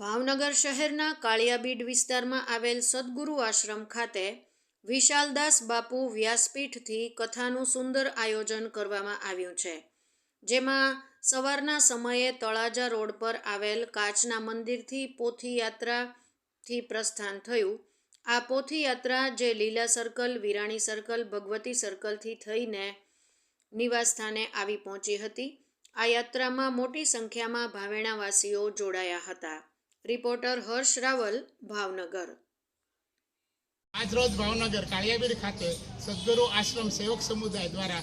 ભાવનગર શહેરના કાળિયાબીડ વિસ્તારમાં આવેલ સદગુરુ આશ્રમ ખાતે વિશાલદાસ બાપુ વ્યાસપીઠથી કથાનું સુંદર આયોજન કરવામાં આવ્યું છે, જેમાં સવારના સમયે તળાજા રોડ પર આવેલ કાચના મંદિરથી પોથી યાત્રાથી પ્રસ્થાન થયું. આ પોથી યાત્રા જે લીલા સર્કલ, વિરાણી સર્કલ, ભગવતી સર્કલથી થઈને નિવાસસ્થાને આવી પહોંચી હતી. આ યાત્રામાં મોટી સંખ્યામાં ભાવેણાવાસીઓ જોડાયા હતા. રિપોર્ટર હર્ષ રાવલ, ભાવનગર. આજરોજ ભાવનગર કાળિયાબીડ ખાતે સદગુરુ આશ્રમ સેવક સમુદાય દ્વારા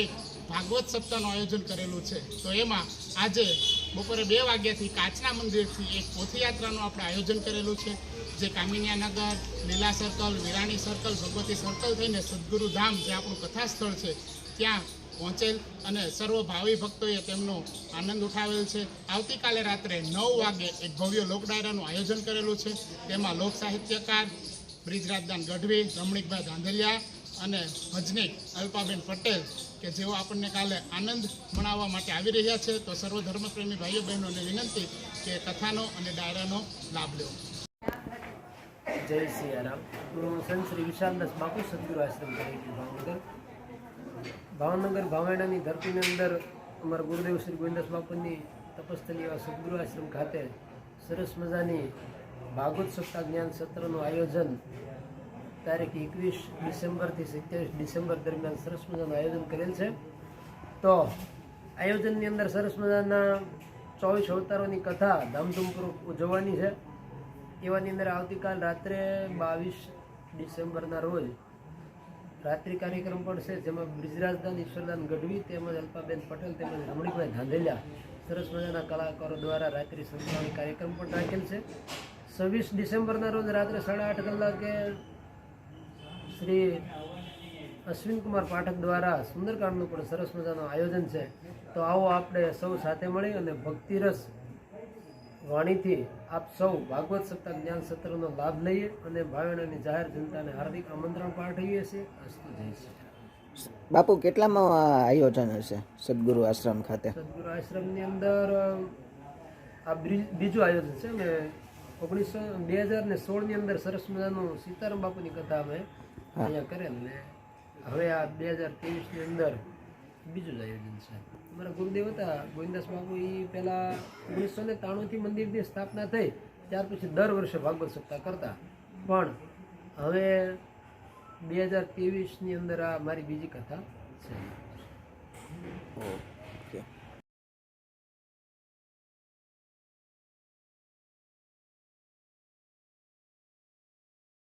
એક ભાગવત સપ્તાહનું આયોજન કરેલું છે. તો એમાં આજે બપોરે બે વાગ્યાથી કાચના મંદિરથી એક પોથયાત્રાનું આપણે આયોજન કરેલું છે, જે Kaminiyanagar, Lila circle, Virani circle, Bhagwati circle થઈને સદગુરુ ધામ, જે આપણું કથા સ્થળ છે, ત્યાં પહોંચેલ અને સર્વ ભાવિ ભક્તોએ તેમનો આનંદ ઉઠાવેલ છે. આવતીકાલે રાત્રે નવ વાગે એક ભવ્ય લોક ડાયરાનું આયોજન કરેલું છે. તેમાં લોક સાહિત્યકાર બ્રિજરાજદાન ગઢવી, રમણીકભાઈ ધાંધલિયા અને ભજનીક અલ્પાબેન પટેલ, કે જેઓ આપણને કાલે આનંદ મનાવવા માટે આવી રહ્યા છે. તો સર્વ ધર્મપ્રેમી ભાઈઓ, બહેનોને વિનંતી કે કથાનો અને ડાયરાનો લાભ લેવો જય સિયારામ. ગુરુ સંત શ્રી વિશાલદાસ બાપુ સદગુરુ આશ્રમ ભાવનગર. ભાવનગર ભાવેણાની ધરતીની અંદર અમારા ગુરુદેવ શ્રી ગોવિંદાસ બાપુની તપસ્થલી એવા સદગુરુ આશ્રમ ખાતે સરસ મજાની ભાગવત સત્તા જ્ઞાન સત્રનું આયોજન તારીખ એકવીસ ડિસેમ્બરથી સત્યાવીસ ડિસેમ્બર દરમિયાન સરસ મજાનું આયોજન કરેલ છે. તો આયોજનની અંદર સરસ મજાના ચોવીસ અવતારોની કથા ધામધૂમપૂર્વક ઉજવવાની છે. એવાની અંદર આવતીકાલ રાત્રે બાવીસ ડિસેમ્બરના રોજ રાત્રિ કાર્યક્રમ પણ છે જેમાં બ્રિજરાજદાન ઈશ્વરદાન ગઢવી તેમજ અલ્પાબેન પટેલ તેમજ રમણીભાઈ ધાંધેલિયા સરસ મજાના કલાકારો દ્વારા રાત્રિ સંસ્કારની કાર્યક્રમ પણ રાખેલ છે. છવ્વીસ ડિસેમ્બરના રોજ રાત્રે સાડા આઠ કલાકે શ્રી અશ્વિનકુમાર પાઠક દ્વારા સુંદરકાંડનું પણ સરસ મજાનું આયોજન છે. તો આવો આપણે સૌ સાથે મળી અને ભક્તિરસ વાણીથી આપ સૌ ભાગવત સત્તા જ્ઞાન સત્રનો લાભ લઈએ અને ભાવેણાની જાહેર જનતાને હાર્દિક આમંત્રણ પાઠવીએ છીએ. અસ્તુ જય શ્રી બાપુ કેટલામાં આયોજન હશે સદગુરુ આશ્રમ ખાતે? સદગુરુ આશ્રમની અંદર આ બીજું આયોજન છે અને ઓગણીસો બે હજાર ને સોળની અંદર સરસ મજાનું સીતારામ બાપુની કથા અમે અહીંયા કરેલ ને. હવે આ બે હજાર ત્રેવીસની અંદર બીજું જ આયોજન છે. અમારા ગુરુદેવ હતા, ગોવિંદાસ બાબુ એ પહેલાં ઓગણીસો ને ત્રાણુંથી મંદિરની સ્થાપના થઈ, ત્યાર પછી દર વર્ષે ભાગવત સપ્તાહ કરતા. પણ હવે બે હજાર ત્રેવીસની અંદર આ મારી બીજી કથા છે.